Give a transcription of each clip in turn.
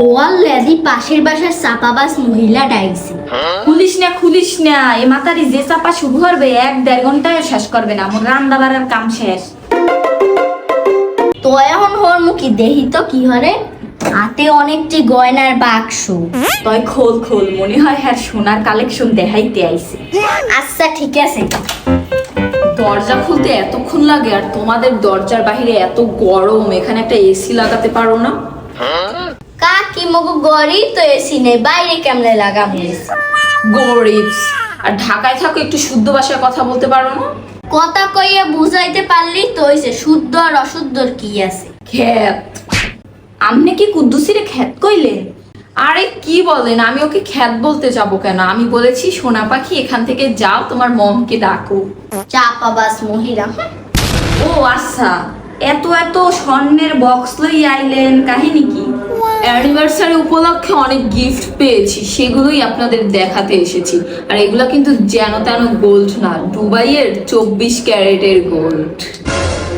ওয়াল লেদি পাশের বাসার চাপাবাস মহিলা ডাইছে। খুলিস না খুলিস না। এ মাতারি যে চাপা শুরু করবে এক দেড় ঘন্টায় শেষ করবে না। আমার রান্না বাড়ার কাম শেষ। তো এখন হর মুখি দেহি তো কি হরে হাতে অনেকটি গয়নার বাক্স। তই খোল খোল। মনে হয় হ্যাঁ সোনার কালেকশন দেখাইতে আইছে। আচ্ছা ঠিক আছে। দরজা খুলতে এতক্ষণ লাগে আর তোমাদের দরজার বাহিরে এত গরম। এখানে একটা এসি লাগাতে পারো না? কাকি মগু গরিব তো এসি নেই বাইরে কেমনে লাগাম গরিবস আর ঢাকায় থাকো একটু শুদ্ধ ভাষায় কথা বলতে পারো না? কথা কইয়া বুঝাইতে পারলি তো হইছে শুদ্ধ আর অশুদ্ধর কি আছে? খ্যাত আমনে কি কুদ্দুসিরে খ্যাত কইলেন আরে কি বলেন আমি ওকে খ্যাত বলতে যাব কেন? আমি বলেছি সোনা পাখি এখান থেকে যাও তোমার মমকে ডাকো। চাপাবাস মহিলা। ও আচ্ছা এত এত স্বর্ণের বক্স লই আইলেন কাহিনী কি? অ্যানিভার্সারি উপলক্ষে অনেক গিফট পেয়েছি সেগুলোই আপনাদের দেখাতে এসেছি। আর এগুলো কিন্তু যেন তেন গোল্ড না দুবাইয়ের চব্বিশ ক্যারেটের গোল্ড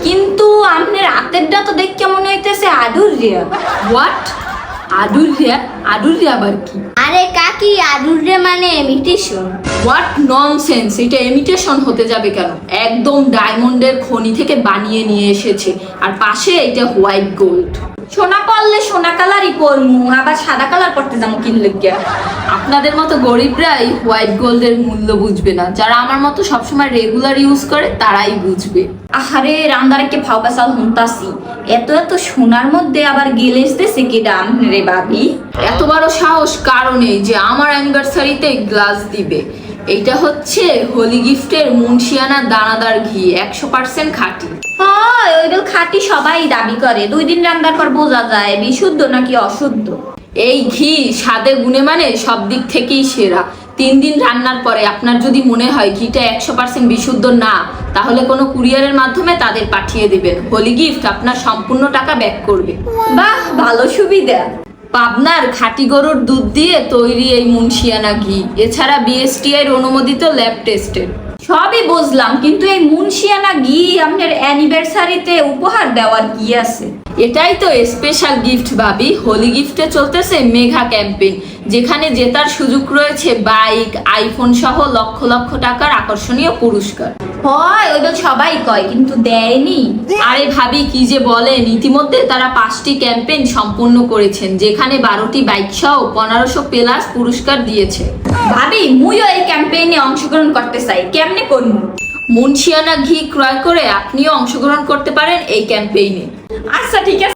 কিন্তু আপনার হাতেরটা তো দেখে মনে হইতেছে আডুর রিয়া হোয়াট আডুর রিয়া আডুর রিয়া আবার কি? আরে কাকি আদুরে মানে ইমিটেশন হোয়াট ননসেন্স এটা ইমিটেশন হতে যাবে কেন? একদম ডায়মন্ডের খনি থেকে বানিয়ে নিয়ে এসেছে আর পাশে এটা হোয়াইট গোল্ড সোনা করলে সোনা কালারই আবার সাদা কালার কিনলে গিয়া আপনাদের মতো গরিবরা এই হোয়াইট গোল্ডের মূল্য বুঝবে না। যারা আমার মতো সবসময় রেগুলার ইউজ করে, তারাই বুঝবে। আহারে হুনতাসি। এত এত সোনার মধ্যে আবার কি দাম রে বাবি এত বড় সাহস কারণে যে আমার অ্যানিভার্সারিতে গ্লাস দিবে। এইটা হচ্ছে হোলি গিফটের মুন্সিয়ানা দানাদার ঘি, একশো পার্সেন্ট খাঁটি। ওইগুলো খাঁটি সবাই দাবি করে। দুই দিন রান্নার পর বোঝা যায়, বিশুদ্ধ নাকি অশুদ্ধ? এই ঘি স্বাদে গুণে মানে সব দিক থেকেই সেরা। তিন দিন রান্নার পরে আপনার যদি মনে হয় ঘিটা একশো পার্সেন্ট বিশুদ্ধ না, তাহলে কোনো কুরিয়ারের মাধ্যমে তাদের পাঠিয়ে দিবেন। হোলি গিফট আপনার সম্পূর্ণ টাকা ব্যাক করবে। বাহ, ভালো সুবিধা। পাবনার খাঁটি গরুর দুধ দিয়ে তৈরি এই মুন্সিয়ানা ঘি। এছাড়া বিএসটিআই অনুমোদিত ল্যাব টেস্টেড সবই বুঝলাম, কিন্তু এই মুন্সিয়ানা গি আপনার অ্যানিভার্সারিতে উপহার দেওয়ার কি আছে? এটাই তো স্পেশাল গিফট ভাবি। হোলি গিফটে চলতেছে মেঘা ক্যাম্পেইন যেখানে জেতার সুযোগ রয়েছে বাইক আইফোন সহ লক্ষ লক্ষ টাকার আকর্ষণীয় পুরস্কার। হয় ওইটা সবাই কয় কিন্তু দেয়নি। আরে ভাবি কি যে বলেন ইতিমধ্যে তারা পাঁচটি ক্যাম্পেইন সম্পূর্ণ করেছেন যেখানে বারোটি বাইক সহ পনেরোশো প্লাস পুরস্কার দিয়েছে। ভাবি মুইও এই ক্যাম্পেইনে অংশগ্রহণ করতে চাই কেমনে করব মুন্সিয়ানা ঘি ক্রয় করে আপনিও অংশগ্রহণ করতে পারেন এই ক্যাম্পেইনে। আচ্ছা ঠিক আছে।